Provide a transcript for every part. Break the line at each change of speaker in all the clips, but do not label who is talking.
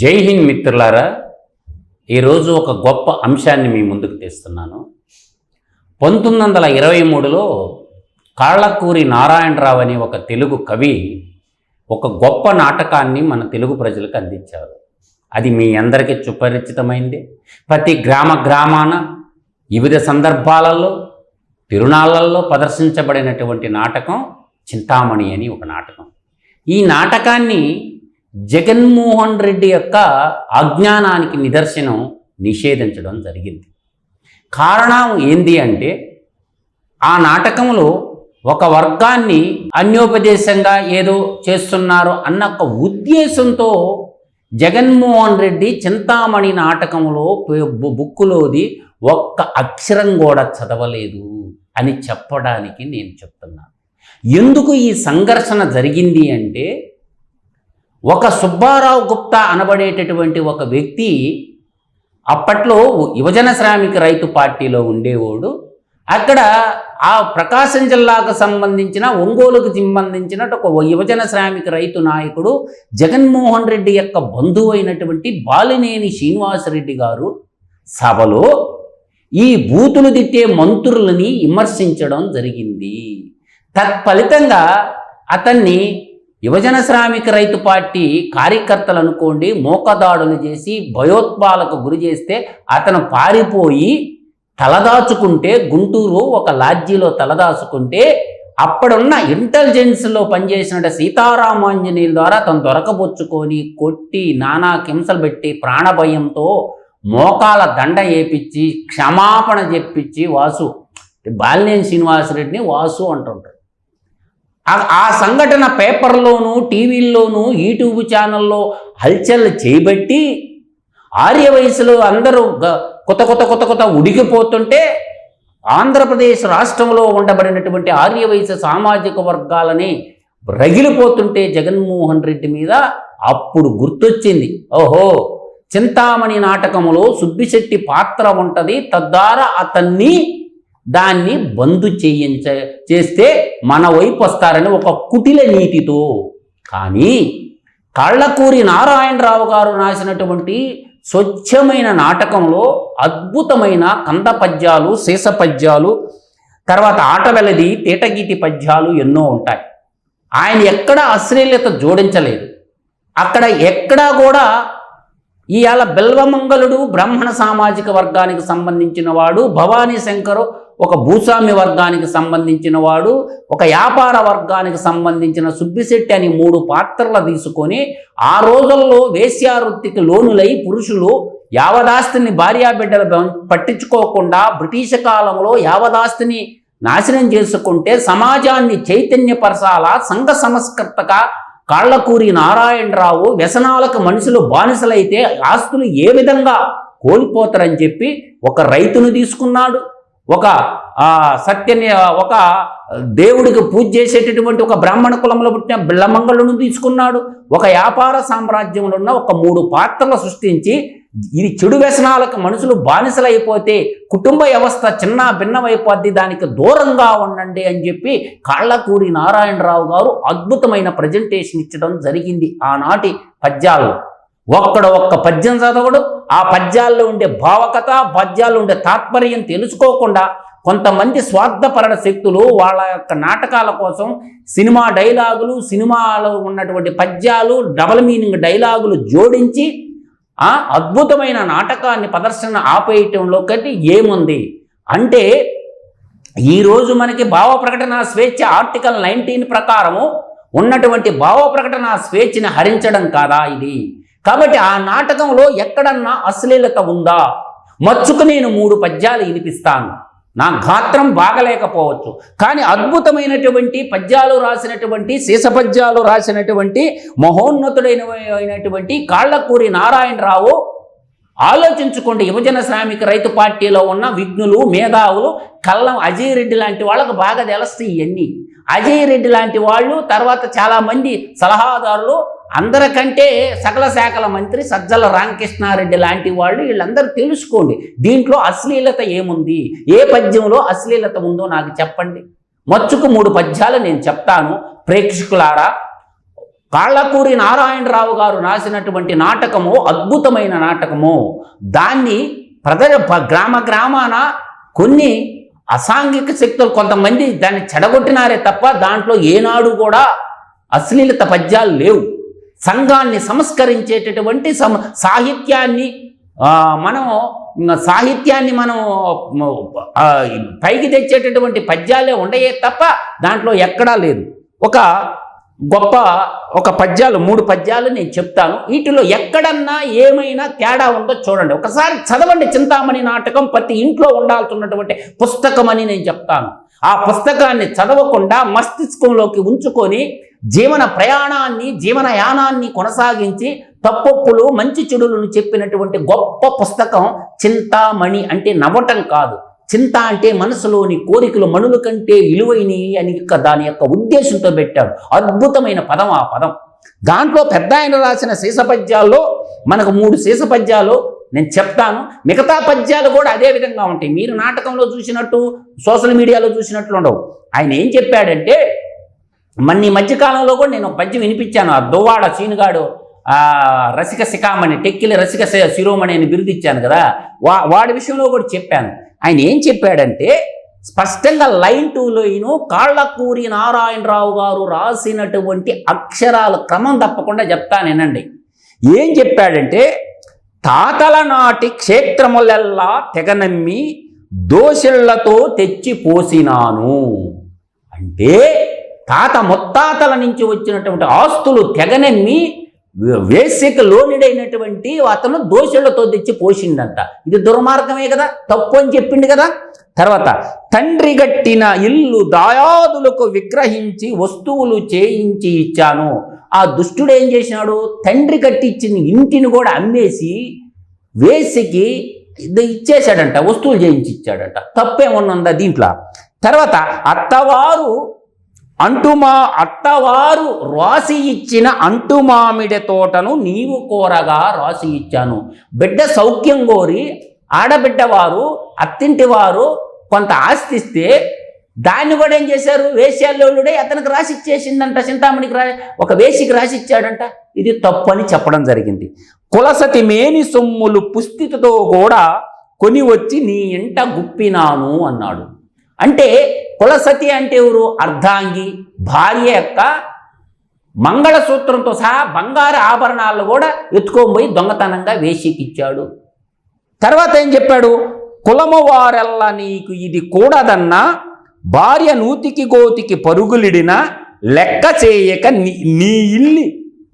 జై హింద్ మిత్రులారా ఈరోజు ఒక గొప్ప అంశాన్ని మీ ముందుకు తెస్తున్నాను. పంతొమ్మిది వందల ఇరవై మూడులో కాళ్ళకూరి నారాయణరావు అనే ఒక తెలుగు కవి ఒక గొప్ప నాటకాన్ని మన తెలుగు ప్రజలకు అందించారు. అది మీ అందరికీ సుపరిచితమైంది. ప్రతి గ్రామ గ్రామాన వివిధ సందర్భాలలో తిరునాళ్ళల్లో ప్రదర్శించబడినటువంటి నాటకం చింతామణి అని ఒక నాటకం. ఈ నాటకాన్ని జగన్మోహన్ రెడ్డి యొక్క అజ్ఞానానికి నిదర్శనం నిషేధించడం జరిగింది. కారణం ఏంది అంటే ఆ నాటకంలో ఒక వర్గాన్ని అన్యోపదేశంగా ఏదో చేస్తున్నారు అన్న ఒక ఉద్దేశంతో జగన్మోహన్ రెడ్డి చింతామణి నాటకంలో బుక్కులోది ఒక్క అక్షరం కూడా చదవలేదు అని చెప్పడానికి నేను చెప్తున్నాను. ఎందుకు ఈ సంఘర్షణ జరిగింది అంటే ఒక సుబ్బారావు గుప్తా అనబడేటటువంటి ఒక వ్యక్తి అప్పట్లో యువజన శ్రామిక రైతు పార్టీలో ఉండేవాడు. అక్కడ ఆ ప్రకాశం జిల్లాకు సంబంధించిన ఒంగోలుకు సంబంధించిన ఒక యువజన శ్రామిక రైతు నాయకుడు జగన్మోహన్ రెడ్డి యొక్క బంధువు అయినటువంటి బాలినేని శ్రీనివాసరెడ్డి గారు సభలో ఈ బూతులు తిట్టే మంత్రులని విమర్శించడం జరిగింది. తత్ఫలితంగా అతన్ని యువజన శ్రామిక రైతు పార్టీ కార్యకర్తలు అనుకోండి మోకదాడులు చేసి భయోత్పాలకు గురి చేస్తే అతను పారిపోయి తలదాచుకుంటే గుంటూరు ఒక లాడ్జీలో తలదాచుకుంటే అప్పుడున్న ఇంటెలిజెన్స్లో పనిచేసిన సీతారామాంజనేయుల ద్వారా తను దొరకబుచ్చుకొని కొట్టి నానా హింసలు పెట్టి ప్రాణభయంతో మోకాల దండ వేపించి క్షమాపణ చెప్పించి వాసు బాలినేని శ్రీనివాసరెడ్డిని వాసు అంటుంటారు. ఆ- సంఘటన పేపర్లోను టీవీల్లోనూ యూట్యూబ్ ఛానల్లో హల్చల్ చేయబట్టి ఆర్య వయసులో అందరూ గ- కొత్త కొత్త కొత్త కొత్త ఉడికిపోతుంటే ఆంధ్రప్రదేశ్ రాష్ట్రంలో ఉండబడినటువంటి ఆర్య వయసు సామాజిక వర్గాలని రగిలిపోతుంటే జగన్మోహన్ రెడ్డి మీద అప్పుడు గుర్తొచ్చింది. ఓహో! చింతామణి నాటకములో సుబ్బిశెట్టి పాత్ర ఉంటుంది తద్వారా అతన్ని దాన్ని బంధు చేయించ చేస్తే మన వైపు వస్తారని ఒక కుటిల నీతితో. కానీ కళ్ళకూరి నారాయణరావు గారు రాసినటువంటి స్వచ్ఛమైన నాటకంలో అద్భుతమైన కంద పద్యాలు శేష పద్యాలు తర్వాత ఆటవెలది తేటగీతి పద్యాలు ఎన్నో ఉంటాయి. ఆయన ఎక్కడ అశ్లీలత జోడించలేదు. అక్కడ ఎక్కడా కూడా ఇవాళ బెల్వమంగళుడు బ్రాహ్మణ సామాజిక వర్గానికి సంబంధించిన వాడు భవానీ శంకరు ఒక భూస్వామి వర్గానికి సంబంధించిన వాడు ఒక వ్యాపార వర్గానికి సంబంధించిన సుబ్బిశెట్టి అని మూడు పాత్రలు తీసుకొని ఆ రోజుల్లో వేశ్యావృత్తికి లోనులై పురుషులు యావదాస్తిని భార్యాబిడ్డలు పట్టించుకోకుండా బ్రిటిష్ కాలంలో యావదాస్తిని నాశనం చేసుకుంటే సమాజాన్ని చైతన్యపరచాల సంఘ సంస్కర్తగా కాళ్ళకూరి నారాయణరావు వ్యసనాలకు మనుషులు బానిసలైతే ఆస్తులు ఏ విధంగా కోల్పోతారని చెప్పి ఒక రైతును తీసుకున్నాడు. ఒక సత్యని ఒక దేవుడికి పూజ చేసేటటువంటి ఒక బ్రాహ్మణ కులంలో పుట్టిన బిల్లమంగళును తీసుకున్నాడు. ఒక వ్యాపార సామ్రాజ్యంలో ఉన్న ఒక మూడు పాత్రలు సృష్టించి ఇది చెడు వ్యసనాలకు మనుషులు బానిసలైపోతే కుటుంబ వ్యవస్థ చిన్న భిన్నమైపోద్ది దానికి దూరంగా ఉండండి అని చెప్పి కాళ్ళకూరి నారాయణరావు గారు అద్భుతమైన ప్రజెంటేషన్ ఇచ్చడం జరిగింది. ఆనాటి పద్యాల్లో ఒక్కడ ఒక్క పద్యం చదవడు ఆ పద్యాల్లో ఉండే భావకథ పద్యాల్లో ఉండే తాత్పర్యం తెలుసుకోకుండా కొంతమంది స్వార్థపరణ శక్తులు వాళ్ళ యొక్క నాటకాల కోసం సినిమా డైలాగులు సినిమాలో ఉన్నటువంటి పద్యాలు డబల్ మీనింగ్ డైలాగులు జోడించి ఆ అద్భుతమైన నాటకాన్ని ప్రదర్శన ఆపేయటంలో కట్టి ఏముంది? అంటే ఈరోజు మనకి భావ ప్రకటన స్వేచ్ఛ ఆర్టికల్ నైన్టీన్ ప్రకారము ఉన్నటువంటి భావ ప్రకటన స్వేచ్ఛని హరించడం కాదా ఇది? కాబట్టి ఆ నాటకంలో ఎక్కడన్నా అశ్లీలత ఉందా? మచ్చుకు నేను మూడు పద్యాలు వినిపిస్తాను. నా గాత్రం బాగలేకపోవచ్చు. కానీ అద్భుతమైనటువంటి పద్యాలు రాసినటువంటి శేషపద్యాలు రాసినటువంటి మహోన్నతుడైన అయినటువంటి కాళ్ళకూరి నారాయణరావు ఆలోచించుకోండి. యువజన శ్రామిక రైతు పార్టీలో ఉన్న విఘ్నులు మేధావులు కల్లం అజయ్ రెడ్డి లాంటి వాళ్ళకు బాగా తెలుస్తాయి ఇవన్నీ అజయ్ రెడ్డి లాంటి వాళ్ళు తర్వాత చాలామంది సలహాదారులు అందరికంటే సకల శాఖల మంత్రి సజ్జల రామకృష్ణారెడ్డి లాంటి వాళ్ళు వీళ్ళందరూ తెలుసుకోండి దీంట్లో అశ్లీలత ఏముంది? ఏ పద్యంలో అశ్లీలత ఉందో నాకు చెప్పండి. మచ్చుకు మూడు పద్యాలు నేను చెప్తాను. ప్రేక్షకులారా కాళ్ళకూరి నారాయణరావు గారు రాసినటువంటి నాటకము అద్భుతమైన నాటకము దాన్ని ప్రజల ప- గ్రామ గ్రామాన కొన్ని అసాంఘిక శక్తులు కొంతమంది దాన్ని చెడగొట్టినారే తప్ప దాంట్లో ఏనాడు కూడా అశ్లీలత పద్యాలు లేవు. సంఘాన్ని సంస్కరించేటటువంటి సమ సాహిత్యాన్ని మనం సాహిత్యాన్ని మనం పైకి తెచ్చేటటువంటి పద్యాలే ఉండయే తప్ప దాంట్లో ఎక్కడా లేదు. ఒక గొప్ప ఒక పద్యాలు మూడు పద్యాలు నేను చెప్తాను. వీటిలో ఎక్కడన్నా ఏమైనా తేడా ఉందో చూడండి. ఒకసారి చదవండి చింతామణి నాటకం ప్రతి ఇంట్లో ఉండాల్సినటువంటి పుస్తకం అని నేను చెప్తాను. ఆ పుస్తకాన్ని చదవకుండా మస్తిష్కంలోకి ఉంచుకొని జీవన ప్రయాణాన్ని జీవనయానాన్ని కొనసాగించి తప్పొప్పులు మంచి చెడులను చెప్పినటువంటి గొప్ప పుస్తకం చింతామణి అంటే నవ్వటం కాదు. చింత అంటే మనసులోని కోరికలు మణుల కంటే విలువైనవి అని ఇక దాని యొక్క ఉద్దేశంతో పెట్టాడు. అద్భుతమైన పదం ఆ పదం. దాంట్లో పెద్ద ఆయన రాసిన శీస పద్యాల్లో మనకు మూడు శీస పద్యాలు నేను చెప్తాను. మిగతా పద్యాలు కూడా అదే విధంగా ఉంటాయి. మీరు నాటకంలో చూసినట్టు సోషల్ మీడియాలో చూసినట్లు ఉండవు. ఆయన ఏం చెప్పాడంటే మన ఈ మధ్యకాలంలో కూడా నేను పద్యం వినిపించాను. ఆ దువ్వాడ సీనుగాడు రసిక శిఖామణి టెక్కిలి రసిక శిరోమణి అని బిరుదిచ్చాను కదా. వా వాడి విషయంలో కూడా చెప్పాను. ఆయన ఏం చెప్పాడంటే స్పష్టంగా లైన్ టూలోను కాళ్ళకూరి నారాయణరావు గారు రాసినటువంటి అక్షరాల క్రమం తప్పకుండా చెప్తాను వినండి ఏం చెప్పాడంటే తాతల నాటి క్షేత్రములెల్లా తెగనమ్మి దోషిళ్ళతో తెచ్చి పోసినాను. అంటే తాత ముత్తాతల నుంచి వచ్చినటువంటి ఆస్తులు తెగనెమ్మి వేసిక లోనిడైనటువంటి అతను దోషులతో తెచ్చి పోషిండంట. ఇది దుర్మార్గమే కదా? తప్పు అని చెప్పిండు కదా? తర్వాత తండ్రి గట్టిన ఇల్లు దాయాదులకు విగ్రహించి వస్తువులు చేయించి ఇచ్చాను. ఆ దుష్టుడు ఏం చేసినాడు? తండ్రి కట్టించిన ఇంటిని కూడా అమ్మేసి వేసికి ఇది ఇచ్చేశాడంట వస్తువులు చేయించి ఇచ్చాడంట. తప్పేమన్నా దీంట్లో? తర్వాత అత్తవారు అంటుమా అత్తవారు రాసి ఇచ్చిన అంటుమామిడి తోటను నీవు కోరగా రాసి ఇచ్చాను. బిడ్డ సౌఖ్యం కోరి ఆడబిడ్డవారు అత్తింటి వారు కొంత ఆస్తి ఇస్తే దాన్ని కూడా ఏం చేశారు? వేశ్యాల్లోడే అతనికి రాసి ఇచ్చేసిందంట. చింతామణికి రా ఒక వేసికి రాసి ఇచ్చాడంట. ఇది తప్పు అని చెప్పడం జరిగింది. కులసతి మేని సొమ్ములు పుస్థితితో కూడా కొని వచ్చి నీ ఇంట గుప్పినాను అన్నాడు. అంటే కులసతి అంటే ఎవరు? అర్ధాంగి భార్య యొక్క మంగళసూత్రంతో సహా బంగారు ఆభరణాలు కూడా ఎత్తుకొని దొంగతనంగా వేసికిచ్చాడు తర్వాత ఏం చెప్పాడు? కులము వారెల్లా నీకు ఇది కూడదన్నా భార్య నూతికి గోతికి పరుగులిడిన లెక్క చేయక నీ నీ ఇల్లు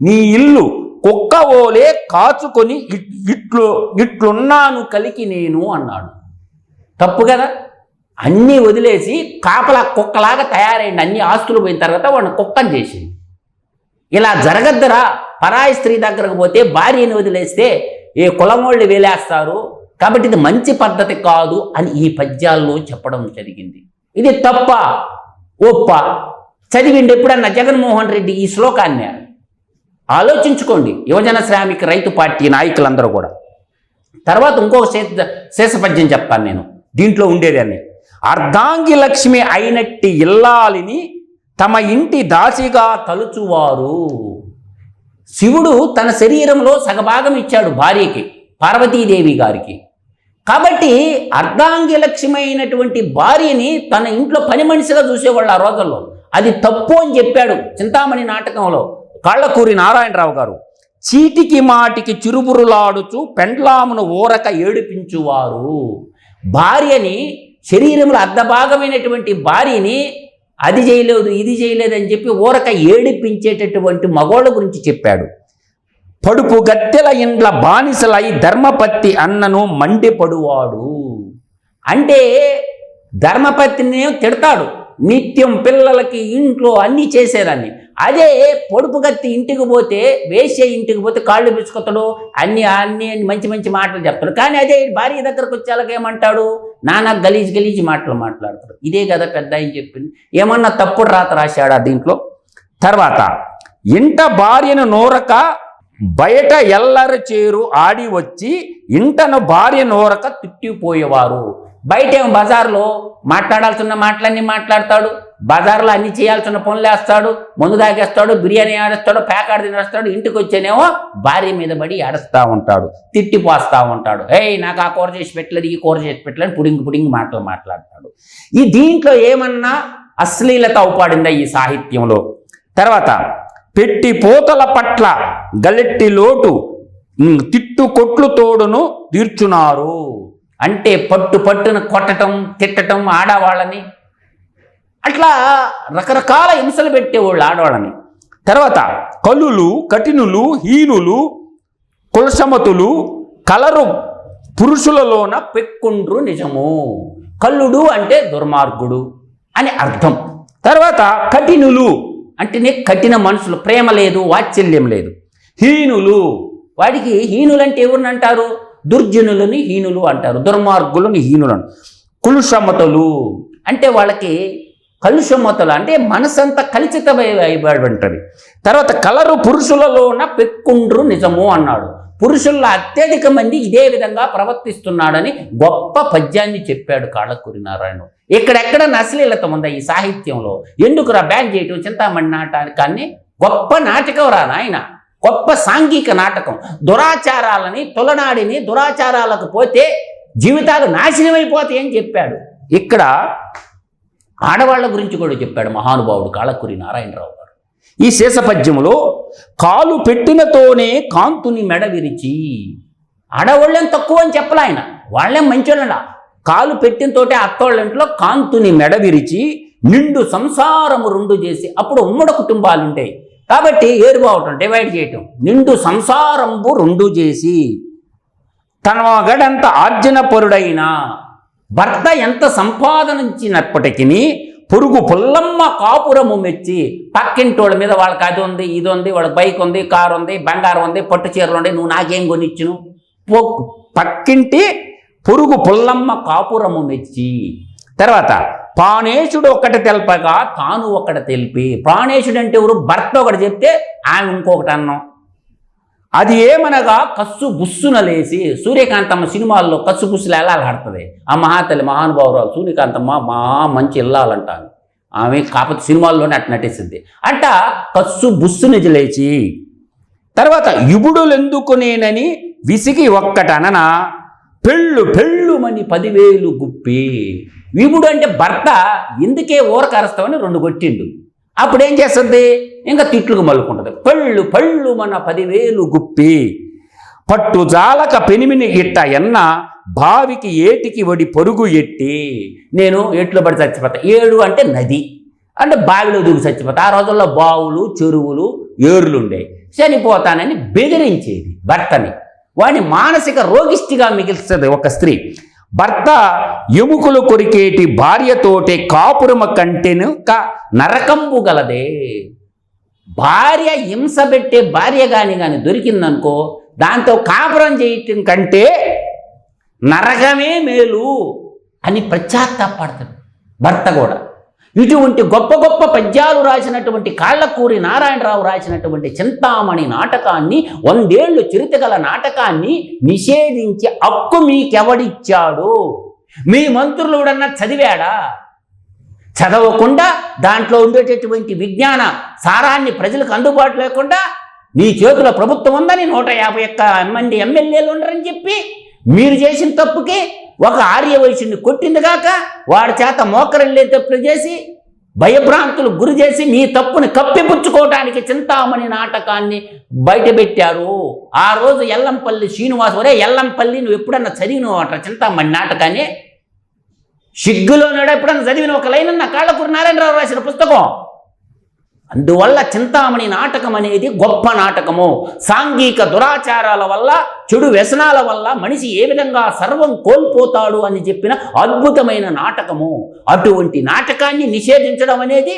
నీ ఇల్లు కుక్క ఓలే కాచుకొని ఇట్లు ఇట్లున్నాను కలికి నేను అన్నాడు. తప్పు కదా? అన్నీ వదిలేసి కాపలా కుక్కలాగా తయారైంది. అన్ని ఆస్తులు పోయిన తర్వాత వాడిని కుక్కని చేసింది. ఇలా జరగద్దురా? పరాయి స్త్రీ దగ్గరకు పోతే భార్యని వదిలేస్తే ఏ కులమోళ్ళు వేలేస్తారు? కాబట్టి ఇది మంచి పద్ధతి కాదు అని ఈ పద్యాల్లో చెప్పడం జరిగింది. ఇది తప్ప ఒప్ప. చదివిండి ఎప్పుడన్నా జగన్మోహన్ రెడ్డి ఈ శ్లోకాన్ని? ఆలోచించుకోండి. యువజన శ్రామిక రైతు పార్టీ నాయకులందరూ కూడా. తర్వాత ఇంకొక శేష శేషపద్యం చెప్తాను నేను. దీంట్లో ఉండేదాన్ని. అర్ధాంగి లక్ష్మి అయినట్టి ఇల్లాలిని తమ ఇంటి దాసిగా తలుచువారు. శివుడు తన శరీరంలో సగభాగం ఇచ్చాడు భార్యకి పార్వతీదేవి గారికి. కాబట్టి అర్ధాంగి అయినటువంటి భార్యని తన ఇంట్లో పని మనిషిగా చూసేవాళ్ళు ఆ రోజుల్లో. అది తప్పు అని చెప్పాడు చింతామణి నాటకంలో కాళ్ళకూరి నారాయణరావు గారు. చీటికి మాటికి చిరుబురులాడుచు పెండ్లామును ఊరక ఏడిపించువారు. భార్యని శరీరంలో అర్ధభాగమైనటువంటి భార్యని అది చేయలేదు ఇది చేయలేదు అని చెప్పి ఊరక ఏడిపించేటటువంటి మగోళ్ళ గురించి చెప్పాడు. పడుపు గత్తెల ఇండ్ల బానిసలై ధర్మపత్తి అన్నను మండిపడువాడు. అంటే ధర్మపత్తిని తిడతాడు. నిత్యం పిల్లలకి ఇంట్లో అన్నీ చేసేదాన్ని. అదే పొడుపు గత్తి ఇంటికి పోతే వేసే ఇంటికి పోతే కాళ్ళు పిచ్చుకొస్తాడు అన్ని అన్ని అన్ని మంచి మంచి మాటలు చెప్తాడు. కానీ అదే భార్య దగ్గరకు వచ్చేలాగా ఏమంటాడు? నానా గలీజ్ గలీజ్ మాటలు మాట్లాడతారు ఇదే కదా పెద్ద ఆయన చెప్పింది. ఏమన్నా తప్పుడు రాత రాశాడా దీంట్లో? తర్వాత ఇంట భార్యను నోరక బయట ఎల్లరి చేరు ఆడి వచ్చి ఇంటను భార్య నోరక తిట్టిపోయేవారు. బయట ఏం బజార్లో మాట్లాడాల్సిన మాటలన్నీ మాట్లాడతాడు? బజార్లో అన్ని చేయాల్సిన పనులు వేస్తాడు మందు తాగేస్తాడు బిర్యానీ ఆడేస్తాడు పేకాడ తినేస్తాడు ఇంటికి వచ్చేనేమో భార్య మీద పడి ఆడస్తా ఉంటాడు తిట్టిపోస్తా ఉంటాడు. ఏయ్ నాకు ఆ కూర చేసి పెట్టలేదు ఈ కూర చేసి పెట్టలేదు పుడింగి పుడింగి మాటలు మాట్లాడతాడు. ఈ దీంట్లో ఏమన్నా అశ్లీలత ఉపాడిందా ఈ సాహిత్యంలో? తర్వాత పెట్టి పోతల పట్ల గలెట్టి లోటు తిట్టు కొట్లు తోడును తీర్చున్నారు అంటే పట్టు పట్టును కొట్టటం తిట్టటం ఆడవాళ్ళని అట్లా రకరకాల హింసలు పెట్టేవాళ్ళు ఆడవాళ్ళని. తర్వాత కలులు కఠినులు హీనులు కులసమతులు కలరు పురుషులలోన పెక్కుండ్రు నిజము. కల్లుడు అంటే దుర్మార్గుడు అని అర్థం. తర్వాత కఠినులు అంటేనే కఠిన మనుషులు ప్రేమ లేదు వాత్సల్యం లేదు. హీనులు వాడికి హీనులు అంటే ఎవరిని అంటారు? దుర్జనులని హీనులు అంటారు దుర్మార్గులని హీనులు అంటారు. కులుషమతలు అంటే వాళ్ళకి కలుషమతలు అంటే మనసంతా కలుషితమై అయిపోయి తర్వాత కలరు పురుషులలోన పెక్కుండ్రు నిజము అన్నాడు. పురుషుల్లో అత్యధిక మంది ఇదే విధంగా ప్రవర్తిస్తున్నాడని గొప్ప పద్యాన్ని చెప్పాడు కాళ్ళకూరి నారాయణ ఇక్కడెక్కడ నశ్లీలత ఉందా ఈ సాహిత్యంలో? ఎందుకురా బ్యాన్ చేయటం? చింతామణి నాటకాన్ని? గొప్ప నాటకం రా నాయన? గొప్ప సాంఘిక నాటకం. దురాచారాలని తొలనాడిని దురాచారాలకు పోతే జీవితాలు నాశనమైపోతాయని చెప్పాడు. ఇక్కడ ఆడవాళ్ళ గురించి కూడా చెప్పాడు మహానుభావుడు కాళకూరి నారాయణరావు గారు. ఈ శేషపద్యంలో కాలు పెట్టినతోనే కాంతుని మెడ విరిచి ఆడవాళ్ళేం తక్కువ అని చెప్పలే ఆయన వాళ్ళేం మంచోళ్ళ కాలు పెట్టిన తోటే అత్తోళ్ళ ఇంట్లో కాంతుని మెడ విరిచి నిండు సంసారము రెండు చేసి అప్పుడు ఉమ్మడి కుటుంబాలు ఉంటాయి కాబట్టి ఏరుబావటం డివైడ్ చేయటం. నిండు సంసారంబు రెండు చేసి తన మగడంత ఆర్జనపరుడైన భర్త ఎంత సంపాదనించినప్పటికీ పొరుగు పుల్లమ్మ కాపురము మెచ్చి పక్కింటోళ్ళ మీద వాళ్ళకి అది ఉంది ఇది ఉంది వాళ్ళకి బైక్ ఉంది కారు ఉంది బంగారం ఉంది పట్టు చీరలు ఉంది నువ్వు నాకేం కొనిచ్చును? పో- పక్కింటి పొరుగు పుల్లమ్మ కాపురము మెచ్చి. తర్వాత ప్రాణేశుడు ఒకటి తెలపగా తాను ఒకటి తెలిపి. ప్రాణేశుడు అంటే ఎవరు? భర్త ఒకటి చెప్తే ఆమె ఇంకొకటి అన్నాం. అది ఏమనగా కస్సు బుస్సున లేసి సూర్యకాంతమ్మ సినిమాల్లో కస్సు బుస్సులు ఎలా ఆడుతుంది? ఆ మహాతల్లి మహానుభావురాలు సూర్యకాంతమ్మ మా మంచి ఇల్లాలంటాను ఆమె కాకపోతే సినిమాల్లోనే అట్ నటిస్తుంది. అంట కస్సు బుస్సుని లేచి తర్వాత యుబుడులెందుకునేనని విసిగి ఒక్కటనన పెళ్ళు పెళ్ళుమని పదివేలు గుప్పి. విభుడు అంటే భర్త ఎందుకే ఊరకరస్తామని రెండు కొట్టిండు. అప్పుడు ఏం చేస్తుంది? ఇంకా తిట్లుకు మలుకుంటుంది పళ్ళు పళ్ళు మన పదివేలు గుప్పి. పట్టు జాలక పెనిమిని గిట్ట ఎన్న బావికి ఏటికి వడి పొరుగు ఎట్టి. నేను ఎట్లు పడి చచ్చిపోతా? ఏడు అంటే నది. అంటే బావిలో దూకి చచ్చిపోతా. ఆ రోజుల్లో బావులు చెరువులు ఏరులు ఉండేవి చనిపోతానని బెదిరించేది భర్తని. వాడిని మానసిక రోగిష్టిగా మిగిల్స్తుంది ఒక స్త్రీ. భర్త ఎముకలు కొరికేటి భార్యతోటే కాపురమ కంటెను క నరకంబు గలదే. భార్య హింస పెట్టే భార్య కానీ కానీ దొరికిందనుకో దాంతో కాపురం చేయటం కంటే నరకమే మేలు అని పశ్చాత్తాపడతాడు భర్త కూడా. ఇటువంటి గొప్ప గొప్ప పద్యాలు రాసినటువంటి కాళ్ళకూరి నారాయణరావు రాసినటువంటి చింతామణి నాటకాన్ని వందేళ్ళు చిరుతగల నాటకాన్ని నిషేధించే హక్కు మీకెవడిచ్చాడు? మీ మంత్రులు ఎవడన్నా చదివాడా? చదవకుండా దాంట్లో ఉండేటటువంటి విజ్ఞాన సారాన్ని ప్రజలకు అందుబాటు లేకుండా నీ చేతిలో ప్రభుత్వం ఉందని నూట యాభై ఒక్క మంది ఎమ్మెల్యేలు ఉండరని చెప్పి మీరు చేసిన తప్పుకి ఒక ఆర్య వయసుని కొట్టింది కాక వాడి చేత మోకరెళ్ళే తప్పులు చేసి భయభ్రాంతులు గురి చేసి మీ తప్పుని కప్పిపుచ్చుకోవడానికి చింతామణి నాటకాన్ని బయటపెట్టారు. ఆ రోజు ఎల్లంపల్లి శ్రీనివాస్ ఒరే ఎల్లంపల్లి నువ్వు ఎప్పుడన్నా చదివినావు అట్లా చింతామణి నాటకాన్ని? సిగ్గులో నాడు ఎప్పుడన్నా చదివిన ఒక లైన్ నా కాళ్ళకూరు నారాయణరావు రాసిన పుస్తకం. అందువల్ల చింతామణి నాటకం అనేది గొప్ప నాటకము. సాంఘిక దురాచారాల వల్ల చెడు వ్యసనాల వల్ల మనిషి ఏ విధంగా సర్వం కోల్పోతాడు అని చెప్పిన అద్భుతమైన నాటకము. అటువంటి నాటకాన్ని నిషేధించడం అనేది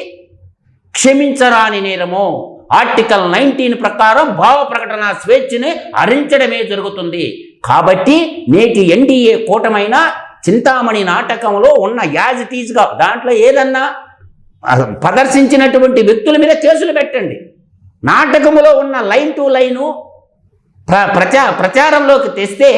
క్షమించరాని నేరము. ఆర్టికల్ నైన్టీన్ ప్రకారం భావ ప్రకటన స్వేచ్ఛని హరించడమే జరుగుతుంది. కాబట్టి నేటి ఎన్డీఏ కూటమైన చింతామణి నాటకంలో ఉన్న యాజ్ టీజ్గా దాంట్లో ఏదన్నా ప్రదర్శించినటువంటి వ్యక్తుల మీద కేసులు పెట్టండి. నాటకములో ఉన్న లైన్ టు లైను ప్ర ప్రచా ప్రచారంలోకి తెస్తే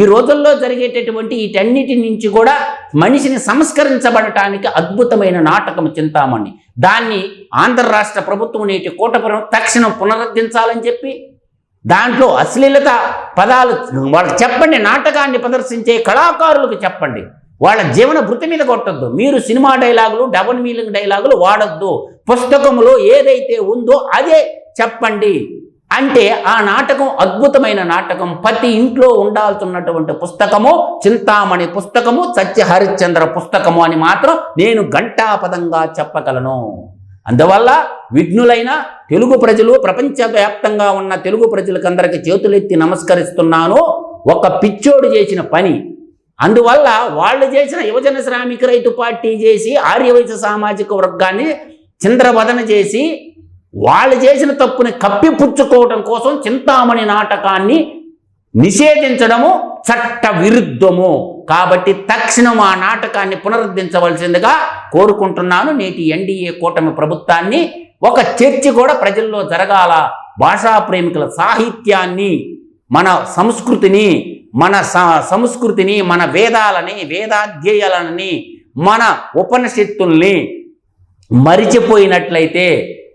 ఈ రోజుల్లో జరిగేటటువంటి వీటన్నిటి నుంచి కూడా మనిషిని సంస్కరించబడటానికి అద్భుతమైన నాటకం చింతామణి. దాన్ని ఆంధ్ర రాష్ట్ర ప్రభుత్వం నేటి కూటపురం తక్షణం పునరుద్ధరించాలని చెప్పి దాంట్లో అశ్లీలత పదాలు వాళ్ళకి చెప్పండి నాటకాన్ని ప్రదర్శించే కళాకారులకు చెప్పండి. వాళ్ళ జీవన వృత్తి మీద కొట్టద్దు. మీరు సినిమా డైలాగులు డబల్ మీలింగ్ డైలాగులు వాడద్దు. పుస్తకములో ఏదైతే ఉందో అదే చెప్పండి. అంటే ఆ నాటకం అద్భుతమైన నాటకం. ప్రతి ఇంట్లో ఉండాల్సినటువంటి పుస్తకము చింతామణి పుస్తకము సత్య హరిశ్చంద్ర పుస్తకము అని మాత్రం నేను ఘంటాపదంగా చెప్పగలను. అందువల్ల విఘ్నులైన తెలుగు ప్రజలు ప్రపంచవ్యాప్తంగా ఉన్న తెలుగు ప్రజలకందరికీ చేతులెత్తి నమస్కరిస్తున్నాను. ఒక పిచ్చోడు చేసిన పని అందువల్ల వాళ్ళు చేసిన యువజన శ్రామిక రైతు పార్టీ చేసి ఆర్యవైశ్య సామాజిక వర్గాన్ని చంద్రవదన చేసి వాళ్ళు చేసిన తప్పుని కప్పిపుచ్చుకోవడం కోసం చింతామణి నాటకాన్ని నిషేధించడము చట్ట విరుద్ధము కాబట్టి తక్షణం ఆ నాటకాన్ని పునరుద్ధరించవలసిందిగా కోరుకుంటున్నాను. నేటి ఎన్డీఏ కూటమి ప్రభుత్వాన్ని ఒక చర్చ కూడా ప్రజల్లో జరగాల భాషా ప్రేమికుల సాహిత్యాన్ని మన సంస్కృతిని మన స- సంస్కృతిని మన వేదాలని వేదాధ్యయాలని మన ఉపనిషత్తుల్ని మరిచిపోయినట్లయితే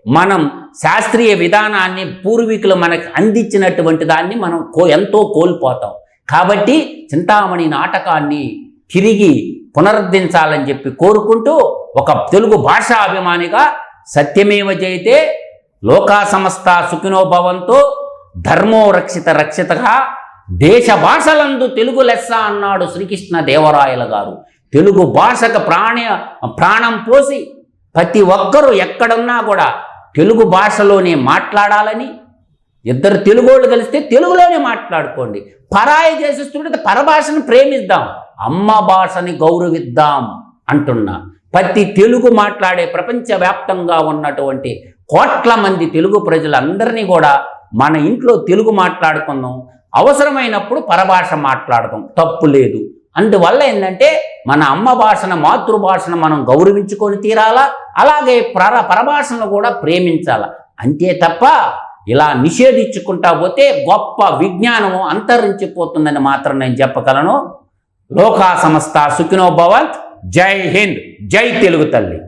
మనం శాస్త్రీయ విధానాన్ని పూర్వీకులు మనకు అందించినటువంటి దాన్ని మనం కో ఎంతో కోల్పోతాం. కాబట్టి చింతామణి నాటకాన్ని తిరిగి పునరుద్ధరించాలని చెప్పి కోరుకుంటూ ఒక తెలుగు భాషా అభిమానిగా సత్యమేవ జయితే లోకా సమస్త సుఖినోభవంతో ధర్మో రక్షిత రక్షితగా దేశ భాషలందు తెలుగు లెస్స అన్నాడు శ్రీకృష్ణ దేవరాయల గారు. తెలుగు భాషకు ప్రాణ ప్రాణం పోసి ప్రతి ఒక్కరూ ఎక్కడున్నా కూడా తెలుగు భాషలోనే మాట్లాడాలని ఇద్దరు తెలుగోళ్ళు కలిస్తే తెలుగులోనే మాట్లాడుకోండి. పరాయి చేసిస్తుంటే పరభాషను ప్రేమిద్దాం అమ్మ భాషని గౌరవిద్దాం అంటున్నా. ప్రతి తెలుగు మాట్లాడే ప్రపంచవ్యాప్తంగా ఉన్నటువంటి కోట్ల మంది తెలుగు ప్రజలందరినీ కూడా మన ఇంట్లో తెలుగు మాట్లాడుకుందాం అవసరమైనప్పుడు పరభాష మాట్లాడదాం. తప్పు లేదు. అందువల్ల ఏంటంటే మన అమ్మ భాషను మాతృభాషను మనం గౌరవించుకొని తీరాలా? అలాగే పర పరభాషను కూడా ప్రేమించాలా? అంతే తప్ప ఇలా నిషేధించుకుంటా పోతే గొప్ప విజ్ఞానము అంతరించిపోతుందని మాత్రం నేను చెప్పగలను. లోకా సంస్థ సుఖినో భవంత్. జై హింద్. జై తెలుగు తల్లి.